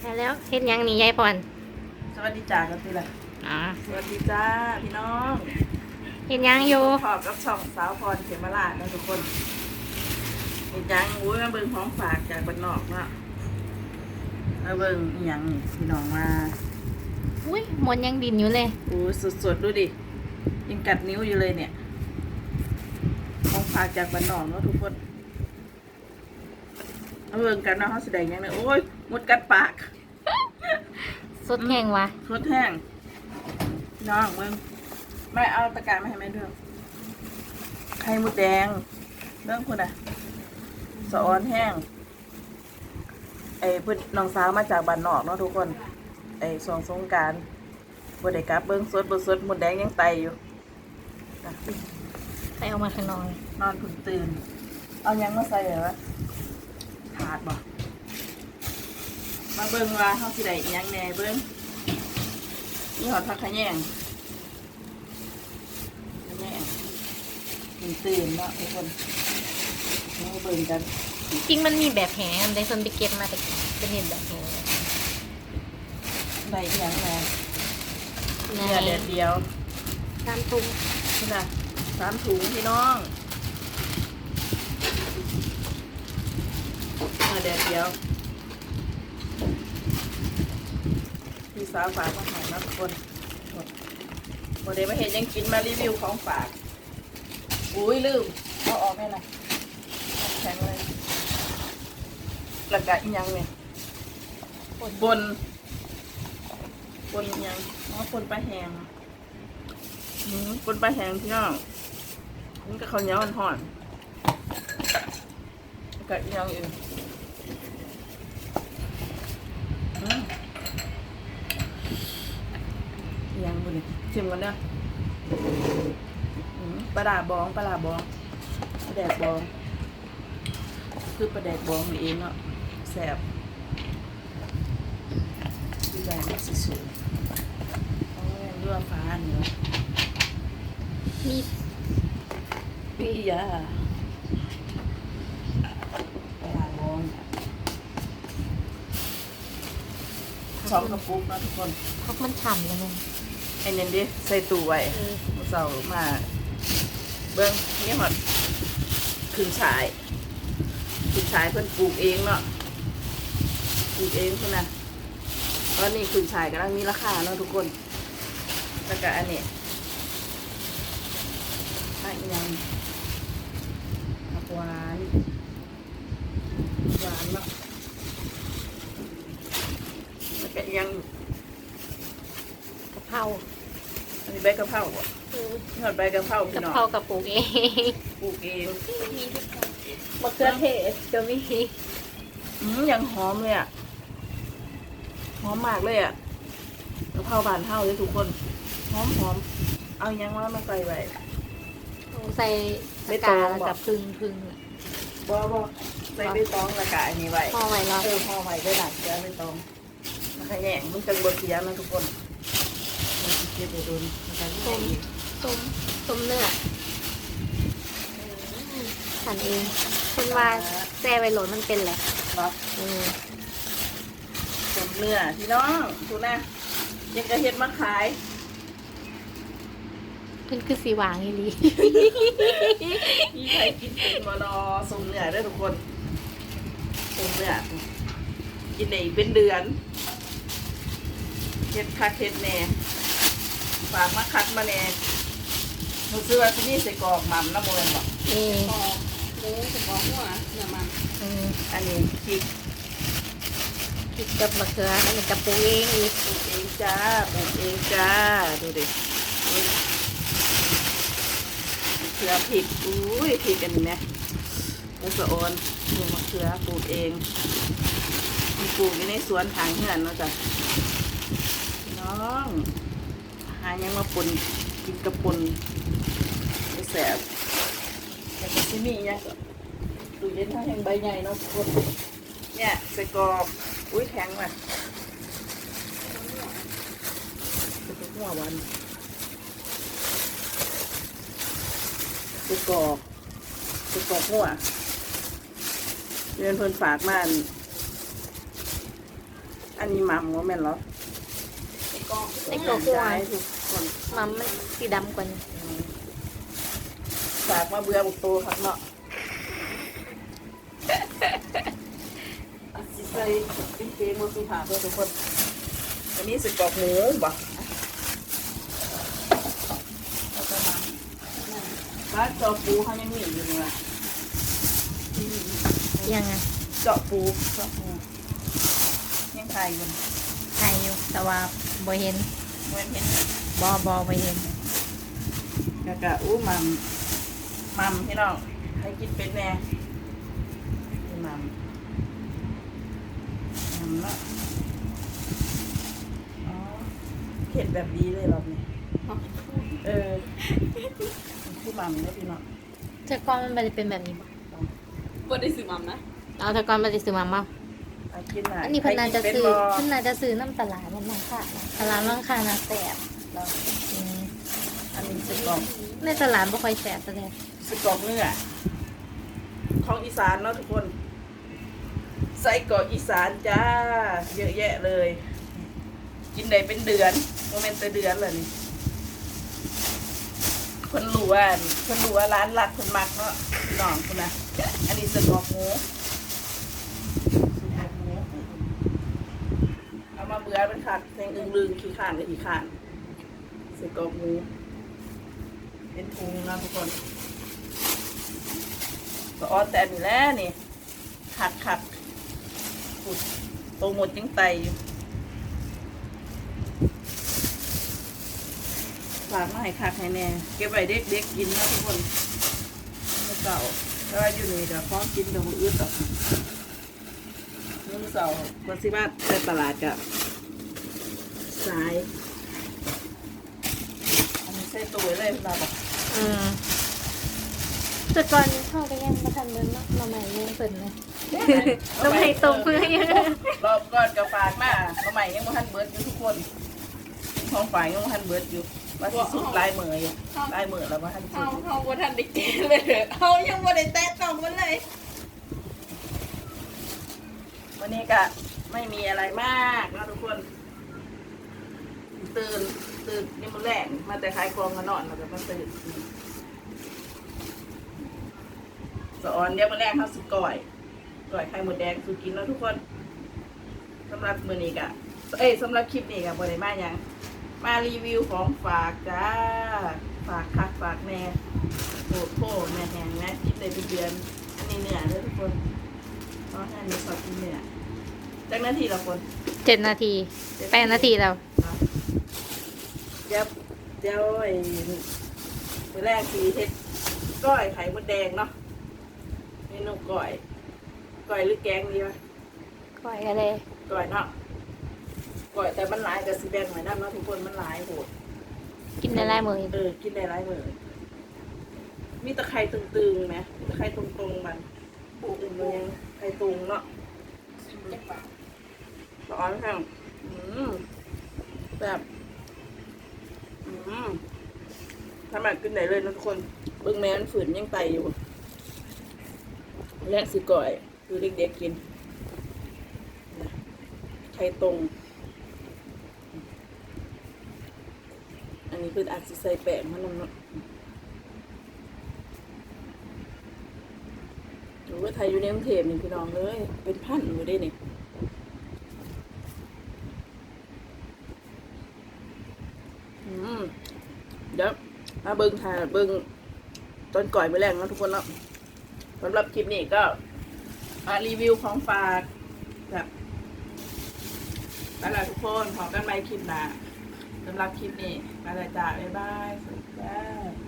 ได้แล้วเฮ็ดหยังนี่ยายพรสวัสดีจ้ากันสิล่ะอ๋อสวัสดีจ้าพี่น้องเฮ็ดหยังอยู่ขอบกับช่องสาวพรเขมราชนะทุกคนเห็นยังอุ้ยมาเบิ่งของฝากจากบ้านนอกเนาะมาเบิ่งอหยังนี่พี่น้องมาอุ้ยมนต์ยังดินอยู่เลย อู้สดๆดูดิยังกัดนิ้วอยู่เลยเนี่ย ของฝากจากบ้านนอกเนาะทุกคนมาเบิ่งกันเนาะเขาแสดงยังไงโอ้ย มดกัดปากสดแห้งวะทดแห้งพี่น้องมึงไม่เอาตะกร้ารมาให้แม่ด้วยไข่มดแดงเรื่องคุณอะสะออนแห้งไอ้เพื่อนน้องสาวมาจากบ้านนอกเนาะทุกคนไอ้สองสงกรารบดได้กลับเบิ้งสดบสดหมดแดงยังไตอยู่จ้ะไปเอามาข้างนอกเลยนอนเพึ่งตื่น เอายังมาใส่เหรอวะขาดบ่ มาเบิ้งว่าเขาสิได้อิหยังแหน่เบิ้งนี่หอดพักขะแยงขะแยงเพึ่งตื่นเนาะทุกคนมาเบิ้งกันจริงๆมันมีแบบแหงได้คนไปเก็บมาแต่เป็นเห็นแบบแหงได้อิหยังแหน่ในเนื้อแดดเดียวตามตุ้มนี่นะสามถุงพี่น้องเนื้อแดดเดียว สาวฝากมาให้นะทุกคนวันนี้มาเห็นยังกินมารีวิวของฝาก อุ้ยลืมเอาออกแม่นะแข็งเลยแล้วก็อีกยังเนี่ยบนบนยังอ๋อบนปลาแหงอืมบนปลาแหงพี่น้องนี่ก็ข้าวเหนียวห่อนๆแล้วก็อีกยังอื่นอืม ยังบุนี่ชิมกันเด้อปลาดาบองปลาดาบองปลาแดกบอง คือปลาแดกบองนี่เองเนาะแซ่บดีใจมากสิสุดโอ้ยเรือฟ้าเนาะมีพี่ยาปลาดาบองสองกระปุกนาะทุกคน เพราะมันฉ่ำเลยมัน ไอ้เนนดิใส่ตู้ไว้เออมื้อเสาร์มาเบิ้งนี่หอดขึ้นฉายขึ้นฉายเพิ่นปลูกเองเนาะปลูกเองเพิ่นนะตอนนี้ขึ้นฉายกำลังมีราคาเนาะทุกคนแล้วก็อันนี้อันยังผักหวานหวานเนาะแล้วก็ยังกะเพ ราอันนี้ใบกะเพราบ่เออทอดใบกะเพรากพี่ะน้องเพรากระปุกเองปลูกเองมะเขือเทศจะมีอืมยังหอมเลยอะ หอมมากเลยอะกะเพราบานเท่าเลยทุกคน หอมหอม เอายังว่ามาใส่ไว้ ใส่ไม่ตะตกองร้าบอกแล้วกับพึ่งพึ่งบ่บ่ใส่ใบตองและกะอันนี้ไว้ห่อไว้รอ เออพอไว้ได้หลักเสียใบตองนะคะแยงมันจังบดเสียนะทุกคนมันสิ เก็บไปโดนนะคะที่ไหนอีกต้มต้มเนื้อฉันเองคุณว่าแซ่ไว้โหลดมันเป็นแหละเนาะเออต้มเนื้อพี่น้องดูนะยังกระเฮ็ดมาขายเพิ่นคือสีหวางอีหลีมีใครกินเป็นบรอสมเนื้อได้อทุกคนสมเนื้อกินได้อีกเป็นเดือนเฮ็ดคักเฮ็ดแหน่ ฝากมาคัดมาแหน่หนูซื้อว่าที่นี่ใส่กรอกหม่ำน้ำมันบอกนี่กอกหมูสกอกหัวเนื้อมันเอออันนี้พริกพริกกับมะเขืออันนี้กับปูเองอีกปลูกเองจ้าปลูกเองจ้า ดูดิอุ๊ยเขือพริกอุ้ยพริกอันนี้ไหมแล้วสะโอนปลูกมะเขือปลูกเองมีปลูกอยู่ในสวนทางเฮือนเนาะจ้ะพี่น้อง หายังมาปนกินกระปุ่นจะแสบแต่ก็ซิมีเนี่ยก็ดูเย็นถ้าแห้งใบใหญ่เนาะทุกคนเนี่ยใส่กรอบอุ้ยแข็งว่ะเป็นหัววันใส่กรอบใส่กรอบหัวเรียนเพิ่นฝากมาอันอันนี้มัมว่าแม่นเหรอ กล้องไอ้หัวหัวได้ทุกคนมัมมันสีดำกว่านี้ฝากมาเบื่อบุกโตครับเนาะสิใส่เป็นเพลงมาสุภาพเพื่อทุกคนอันนี้สึกกรอกหมูบ่แล้วก็มาบ้านเจาะปูเขายังมีอยู่นี่ว่ะยังไงเจาะปูเจาะปูยังขายอยู่ ไทยอยู่แต่ว่า บ่เห็นเว้นเห็นบอบอบ่เห็นแล้วก็อู้มัมมัมพี่น้องให้กินเป็นแน่นี่มัมมัมเนาะอ๋อเผ็ดแบบดีเลยรอบนี้เออคือมัมเนี่ยพี่น้องเธอก้อนมันไม่ได้เป็นแบบนี้บ่บ่ได้ซื้อมัมนะเอาเธอก้อนมันจะซื้อมาบ่เอา กินหน่อยอันนี้เพิ่นน่าจะใครกิซื้อเป็นบ่เพิ่นน่าจะซื้อน้ำตลาดมันมังค่ะตลาดมังค่ะน่ะแสบเราอืมอันนี้สกรอกในตลาดบ่ค่อยแสบซะเลยสกรอกเนื้อของอีสานเนาะทุกคนไส้กรอกอีสานจ้า เยอะแยะเลย กินได้เป็นเดือนโมเมนต์แต่เดือนเลยนี่คนรู้ว่าคนรู้ว่าร้านหลักคนมักเนาะพี่น้องคนนะอันนี้สกรอกหมูสกรอกหมู เอามาเบื่อเป็นขาดแทงอึงลึงขี้ข่านกับขี้ข่านสกอกหมูเป็นทุงนะทุกคนก็ออแต่นี่แหละนี่ขัดขัดขุดโตหมดยังไตอยู่ฝากมาให้คักให้แน่เก็บไว้เด็กเด็กๆกินนะทุกคนมื้อเก่าแต่ว่าอยู่นี่เดี๋ยวฟ้องกินเดี๋ยวมืออึดหรอกมื้อเสาร์คนสิบ้านไปตลาดกับ สายอันนี้ใส่ตัวเลยเราบอกอืมแต่ก่อนนี้เข้าก็ยังบ่ทันเบิ่นเนาะมาใหม่ยังเพิ่นเลยต้องให้ตรงเพื่อยังรอบก่อนกับฝากมาสมัยยังบ่ทันเบิดอยู่ทุกคนของฝ่ายยังบ่ทันเบิดอยู่ว่าสิสุดลายมืออยู่ลายมือแล้วบ่ทันสุเฮาดเฮาบ่ทันได้กินเลยเฮายังบ่ได้แตะต้องมันเลยวันนี้ก็ไม่มีอะไรมากนะทุกคน ตื่นตื่นนี่มื้อแรกมาแต่ขายของมานอนแล้วก็มาตื่นสอนเดี๋ยวมื้อแรกเฮาสิก่อยก่อยไข่หมดแดงสู่กินแล้วทุกคนสำหรับมือนี้ก็เอ้ยสำหรับคลิปนี้ก็บ่ได้มาหยังมารีวิวของฝากจ้าฝากคักฝากแน่โอ้โหแม่แหงแม่กินได้เป็นเดือนอันนี้เนื้อเด้อทุกคนเพราะอันนี้สดกินเนื้อจักนาทีละคนเจ็ดนาทีแปดนาทีแล้ว เอาเดี๋ยวเดี๋ยวไอ้ตัวแรกสีเห็ดก้อยไข่มดแดงเนาะเมนูก้อยก้อยหรือแกงดีวะก้อยอะไรก้อยเนาะก้อยแต่มันหลายกับสีแดงหน่อยนั่นเนาะทุกคนมันหลายโหดกินได้หลายมื้อเออกินได้หลายมือมีตะไคร้ตึงๆไหมมีตะไคร้ตรงๆมันปลูกอื่นมันยังไคร้ตรงเนาะสิบจักบาทร้อนแห้งอืมแบบ อืมถ้ามันกินได้เลยนะทุกคนเบิ้งแม่มันฝืนยังไตอยู่ แรกสิก่อยคือเด็กๆกินไข่ตรง อันนี้คืออาจจะใส่แป้งมันนำเนหรือว่าไทยอยู่ในกรุงเทพนี่พี่น้องเลย เป็นพันอยู่ได้เนี่อืม เดี๋ยวมาเบิ้งถ่ายเบิ้งตอนก่อยไปแรงนะทุกคนเนาะสำหรับคลิปนี้ก็มารีวิวของฝากแบบแล้วล่ะทุกคนขอกันไปคลิปหน้าสำหรับคลิปนี้มาเลยจ้าบ๊ายบายสวัสดีจ้า